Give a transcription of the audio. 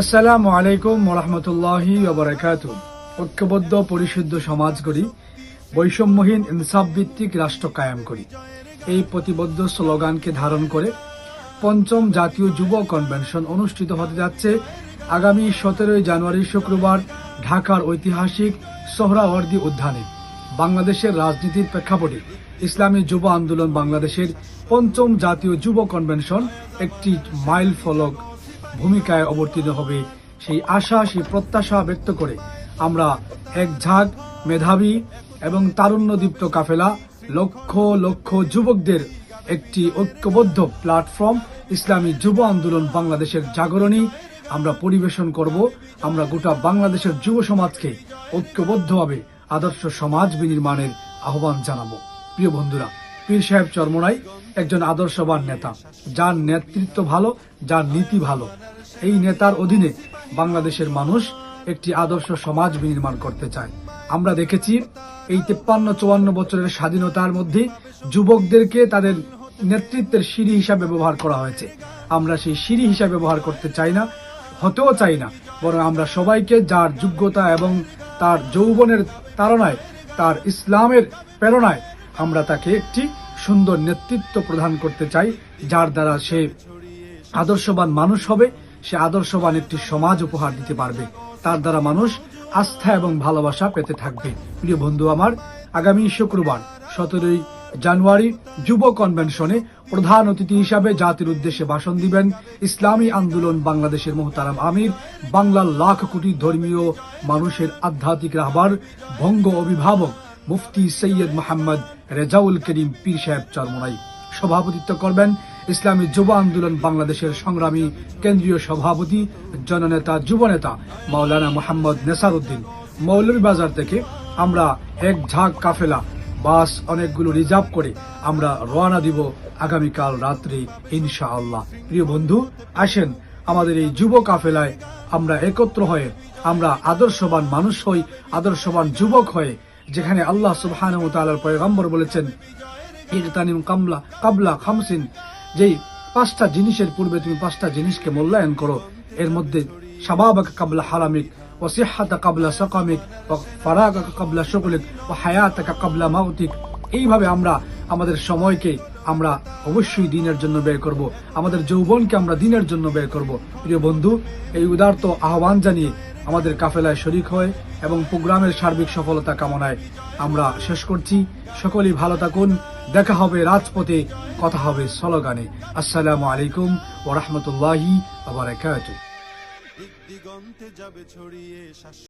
আসসালামু আলাইকুম ওরহমতুল্লাহি ওবরাকাত। ঐক্যবদ্ধ, পরিশুদ্ধ সমাজ করি বৈষম্যহীন ইনসাফ ভিত্তিক রাষ্ট্র কায়েম করি। এই প্রতিবদ্ধ স্লোগানকে ধারণ করে পঞ্চম জাতীয় যুব কনভেনশন অনুষ্ঠিত হতে যাচ্ছে আগামী সতেরোই জানুয়ারি শুক্রবার ঢাকার ঐতিহাসিক সোহরাওয়ার্দী উদ্যানে, বাংলাদেশের রাজনীতির প্রেক্ষাপটে ইসলামী যুব আন্দোলন বাংলাদেশের পঞ্চম জাতীয় যুব কনভেনশন একটি মাইল ফলক ভূমিকায় অবতীর্ণ হবে সেই আশা, সেই প্রত্যাশা ব্যক্ত করে আমরা এক ঝাঁক মেধাবী এবং তারুণ্যদীপ্ত কাফেলা লক্ষ লক্ষ যুবকদের একটি ঐক্যবদ্ধ প্ল্যাটফর্ম ইসলামী যুব আন্দোলন বাংলাদেশের জাগরণী আমরা পরিবেশন করব। আমরা গোটা বাংলাদেশের যুব সমাজকে ঐক্যবদ্ধভাবে আদর্শ সমাজ বিনির্মাণের আহ্বান জানাব। প্রিয় বন্ধুরা, পীর সাহেব চরমনাই একজন আদর্শবান নেতা। যার নেতৃত্ব ভালো, যার নীতি ভালো। এই নেতার অধীনে বাংলাদেশের মানুষ একটি আদর্শ সমাজ বিনির্মাণ করতে চায়। আমরা দেখেছি এই তেপ্পান্ন, চুয়ান্ন বছরের স্বাধীনতার মধ্যে যুবকদেরকে তাদের নেতৃত্বের সিঁড়ি হিসাবে ব্যবহার করা হয়েছে। আমরা সেই সিঁড়ি হিসাবে ব্যবহার করতে চাই না, হতেও চাই না, বরং আমরা সবাইকে যার যোগ্যতা এবং তার যৌবনের তাড়নায়, তার ইসলামের প্রেরণায় আমরা তাকে একটি সুন্দর নেতৃত্ব প্রদান করতে চাই, যার দ্বারা সে আদর্শবান মানুষ হবে সে আদর্শবান একটি সমাজ উপহার দিতে পারবে। তার দ্বারা মানুষ আস্থা এবং ভালোবাসা পেতে থাকবে। প্রিয় বন্ধু আমার, আগামী শুক্রবার, সতেরোই জানুয়ারি, যুব কনভেনশনে প্রধান অতিথি হিসাবে জাতির উদ্দেশ্যে ভাষণ দিবেন ইসলামী আন্দোলন বাংলাদেশের মোহতারাম আমির, বাংলার লাখ কোটি ধর্মীয় মানুষের আধ্যাত্মিক রাহবার ভঙ্গ অভিভাবক মুফতি সৈয়দ মোহাম্মদ রেজাউল করিম পীর সাহেব চরমনাই সভাপতিত্ব করবেন ইসলামী যুব আন্দোলন বাংলাদেশের সংগ্রামী কেন্দ্রীয় সভাপতি, জননেতা, যুবনেতা মাওলানা মোহাম্মদ নেসার উদ্দিন মৌলভীবাজার থেকে আমরা এক ঝাঁক কাফেলা, বাস অনেকগুলো রিজার্ভ করে আমরা রওনা দিব আগামীকাল রাত্রে, ইনশাআল্লাহ। প্রিয় বন্ধু, আসেন আমাদের এই যুব কাফেলায় আমরা একত্র হয়ে, আমরা আদর্শবান মানুষ হই, আদর্শবান যুবক হয়ে, যেখানে আল্লাহ তাআলার পয়গম্বর বলেছেন কামলা, কাবলা খামসিন। যেই পাঁচটা জিনিসের পূর্বে তুমি পাঁচটা জিনিসকে মূল্যায়ন করো, এর মধ্যে শাবাবাক কাবলা হারামিক সকামিক, ও ফারাগাকা কাবলা শুগলিক ও হায়াতাকা কাবলা মাউতিক। এইভাবে আমরা আমাদের সময়কে আমরা অবশ্যই দিনের জন্য ব্যয় করব। আমাদের যৌবনকে আমরা দিনের জন্য ব্যয় করব। প্রিয় বন্ধু, এই উদার্ত আহ্বান জানিয়ে আমাদের কাফেলায় শরিক হয় এবং প্রোগ্রামের সার্বিক সফলতা কামনায় আমরা শেষ করছি। সকলেই ভালো থাকুন। দেখা হবে রাজপথে কথা হবে স্লোগানে। আসসালামু আলাইকুম ও রহমতুল্লাহি দিক দিগন্তে যাবে ছড়িয়ে